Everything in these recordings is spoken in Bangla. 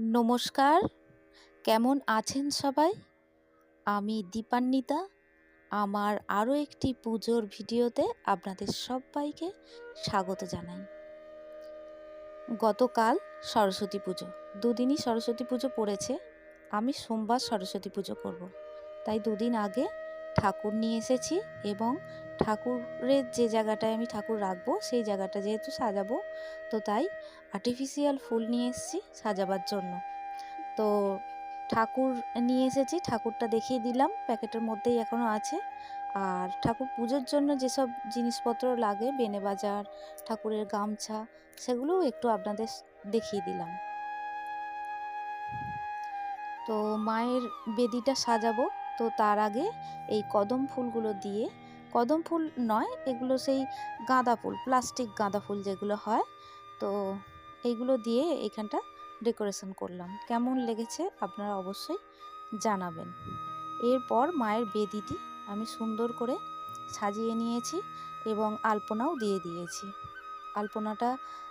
নমস্কার। কেমন আছেন সবাই? আমি দীপান্বিতা। আমার আরও একটি পুজোর ভিডিওতে আপনাদের সবাইকে স্বাগত জানাই। গতকাল সরস্বতী পুজো, দুদিনই সরস্বতী পুজো পড়েছে। আমি সোমবার সরস্বতী পুজো করব। তাই দুদিন আগে ঠাকুর নিয়ে এসেছি এবং ঠাকুরের যে জায়গাটায় আমি ঠাকুর রাখব, সেই জায়গাটা যেহেতু সাজাবো, তো তাই আর্টিফিশিয়াল ফুল নিয়ে এসেছি সাজাবার জন্য। তো ঠাকুর নিয়ে এসেছি, ঠাকুরটা দেখিয়ে দিলাম, প্যাকেটের মধ্যেই এখনও আছে। আর ঠাকুর পুজোর জন্য যেসব জিনিসপত্র লাগে, বেনে বাজার, ঠাকুরের গামছা, সেগুলোও একটু আপনাদের দেখিয়ে দিলাম। তো মায়ের বেদিটা সাজাবো। তো তার আগে এই কদম ফুলগুলো দিয়ে, কদম ফুল নয়, এগুলো সেই গাঁদা ফুল, প্লাস্টিক গাঁদা ফুল যেগুলো হয়, তো এইগুলো দিয়ে এখানটা ডেকোরেশন করলাম। কেমন লেগেছে আপনারা অবশ্যই জানাবেন। এরপর মায়ের বেদিটি আমি সুন্দর করে সাজিয়ে নিয়েছি এবং আলপনাও দিয়ে দিয়েছি। আলপনাটা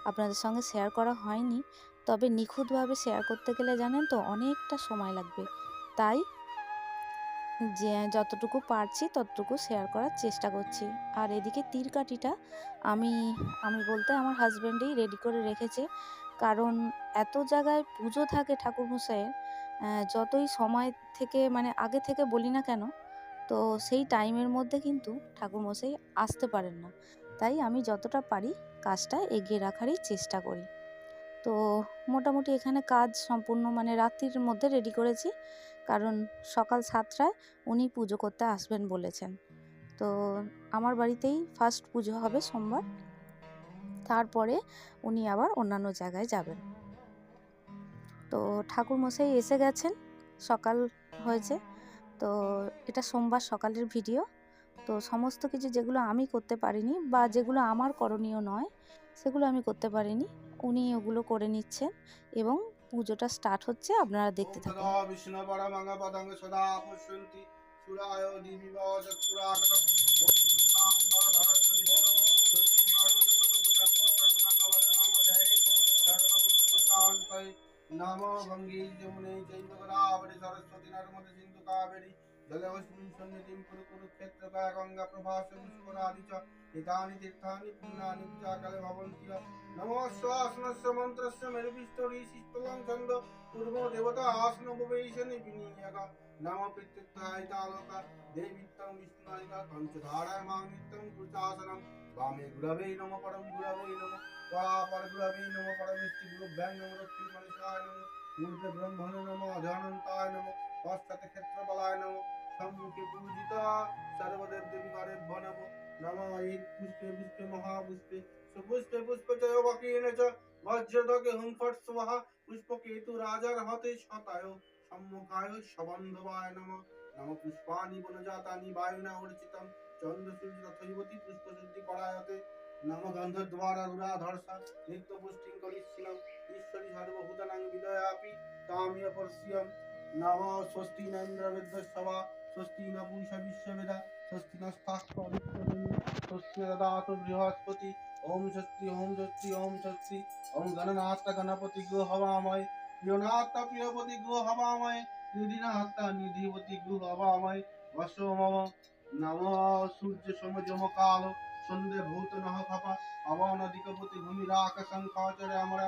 আপনাদের সঙ্গে শেয়ার করা হয়নি, তবে নিখুঁতভাবে শেয়ার করতে গেলে জানেন তো অনেকটা সময় লাগবে। তাই যে যতটুকু পারছি ততটুকু শেয়ার করার চেষ্টা করছি। আর এদিকে তীর কাঠিটা আমি আমি বলতে আমার হাজব্যান্ডেই রেডি করে রেখেছে। কারণ এত জায়গায় পুজো থাকে ঠাকুরমশাইয়ের যতই সময় থেকে মানে আগে থেকে বলি না কেন, তো সেই টাইমের মধ্যে কিন্তু ঠাকুরমশাই আসতে পারেন না। তাই আমি যতটা পারি কাজটা এগিয়ে রাখারই চেষ্টা করি। তো মোটামুটি এখানে কাজ সম্পূর্ণ মানে রাত্রির মধ্যে রেডি করেছি। কারণ সকাল সাতটায় উনি পুজো করতে আসবেন বলেছেন। তো আমার বাড়িতেই ফার্স্ট পুজো হবে সোমবার। তারপরে উনি আবার অন্যান্য জায়গায় যাবেন। তো ঠাকুর মশাই এসে গেছেন, সকাল হয়েছে। তো এটা সোমবার সকালের ভিডিও। তো সমস্ত কিছু যেগুলো আমি করতে পারিনি বা যেগুলো আমার করণীয় নয়, সেগুলো আমি করতে পারিনি। উনি ওগুলো করে নিচ্ছেন এবং পুজোটা স্টার্ট হচ্ছে আপনারা দেখতে থাকুন নাম ভঙ্গি যমুনে গোদাবরী সরস্বতী নর্মদে সিন্ধু কাবেরী জলস্মিন সন্নিধিম কুরু কুরুক্ষেত্র গঙ্গা প্রভাস পুষ্করাদি চ এতানি তীর্থানি পুণ্যানি পূজাকালে ভবন্তি নমো শ্বাসনস্য মন্ত্রস্য মেরুবিষ্ট ঋষিস্তলং ছন্দ পূর্ব দেবতা আসন উপবেশনে বিনিয়োগ নম পিতৃত্বায় তালক দেবিত্তং বিষ্ণুনায়িকা পঞ্চধারায় মাং নিত্যং কুচাসনম বামে গুরবে নম পরম গুরবে নম পরাপর গুরবে নম পরমেষ্টি গুরুভ্যাং নম রক্ষি মনুষায় সম্মুখে পূজিতা, সর্বদেব দেবিকারেভ্য নম নম এই পুষ্পে পুষ্পে মহাপুষ্পে, সুপুষ্পে পুষ্পচয় বকেন চ বজ্রদকে হুংফট স্বাহা পুষ্পকেতু রাজার হতে শতায়, সম্মুখায় সবন্ধবায় নম। নম পুষ্পানি বনজাতানি বায়ুনা অর্চিতম চন্দ্র সূর্য তথৈবতি পুষ্পশুদ্ধি করায়তে। নম গন্ধদ্বারা রুরাধর্ষা, নিত্য পুষ্টিং করিষ্যিনম ঈশ্বরী সর্বভূতানাং বিদয়াপি, তামিয় পর্ষ্যম নম স্বস্তি নেন্দ্র বিদ্যসভা স্বস্তি ন পুষা বিশ্ববেদা স্বস্তি নস্তাস্ত স্বস্তি দদাতু বৃহস্পতি ওম স্বস্তি ওম স্বস্তি ওম স্বস্তি ওম গণনাথ গণপতি গো হবাময় প্রিয়নাথ প্রিয়পতি গো হবাময় নিধিনাথ নিধিপতি গো হবাময় বসো মম নম সূর্য সমজম কাল সন্ধে ভূত নহ খাপা পবন দিকপতি ভূমি রাখ শঙ্কাচরে আমরা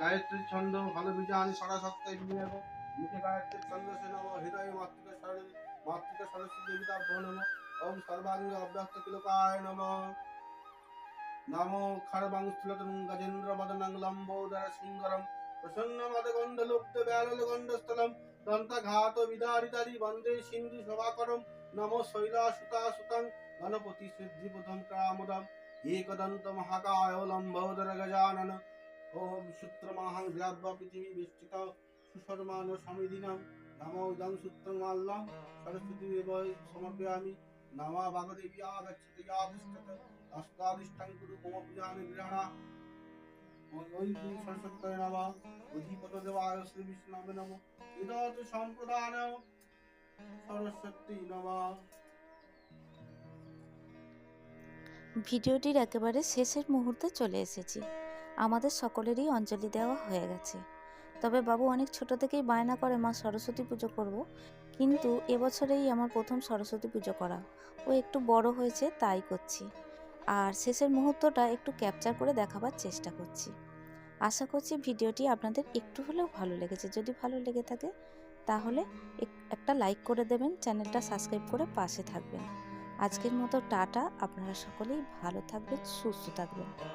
গায়ত্রী ছন্দ ভালো বীজানি সরাসত্তায় বিনিয়োগ মুখে গায়ত্রী ছন্দ সে নম হৃদয় মাতৃকা সরস্বতী মাতৃকা সরস্বতী দেবতা নম ওম সর্বাঙ্গ অভ্যস্ত কিলকায় নমঃ নমো খড়বাং স্থূলতং গজেন্দ্র মদনং লম্বোদর সুন্দরম প্রসন্ন মদগন্ধ লুপ্ত ব্যালল গন্ধস্থলম দন্তঘাত বিদারিদারি বন্দে সিন্ধু সভাকরম নমো শৈলাসুতা সুতং গণপতি সিদ্ধিপদম কামদম एकदन्त महाकाय लम्बोदर गजानन ওম সূত্রমাহাং গ্লাব্বা পৃথিবী বেষ্টিত সুশর্মান সমিধিনাম নামোদং সূত্রমাল্লাম সরস্বতী দেবায় সমর্পয়ামি। নামা বাগদেবী আগচ্ছতে ইয়াদিষ্ঠত অষ্টাদিষ্টাং কুরু কোমপজানি গ্রহণা সরস্বতী ভিডিওটির একেবারে শেষের মুহূর্তে চলে এসেছি। আমাদের সকলেরই অঞ্জলি দেওয়া হয়ে গেছে। তবে বাবু অনেক ছোট থেকেই বায়না করে মা সরস্বতী পুজো করব, কিন্তু এবছরেই আমার প্রথম সরস্বতী পুজো করা। ও একটু বড় হয়েছে, তাই করছি। আর শেষের মুহূর্তটা একটু ক্যাপচার করে দেখাবার চেষ্টা করছি। আশা করছি ভিডিওটি আপনাদের একটু হলেও ভালো লেগেছে। যদি ভালো লেগে থাকে, তাহলে এক- একটা লাইক করে দেবেন, চ্যানেলটা সাবস্ক্রাইব করে পাশে থাকবেন। আজকের মতো টাটা, আপনারা সকলেই ভালো থাকবেন, সুস্থ থাকবেন।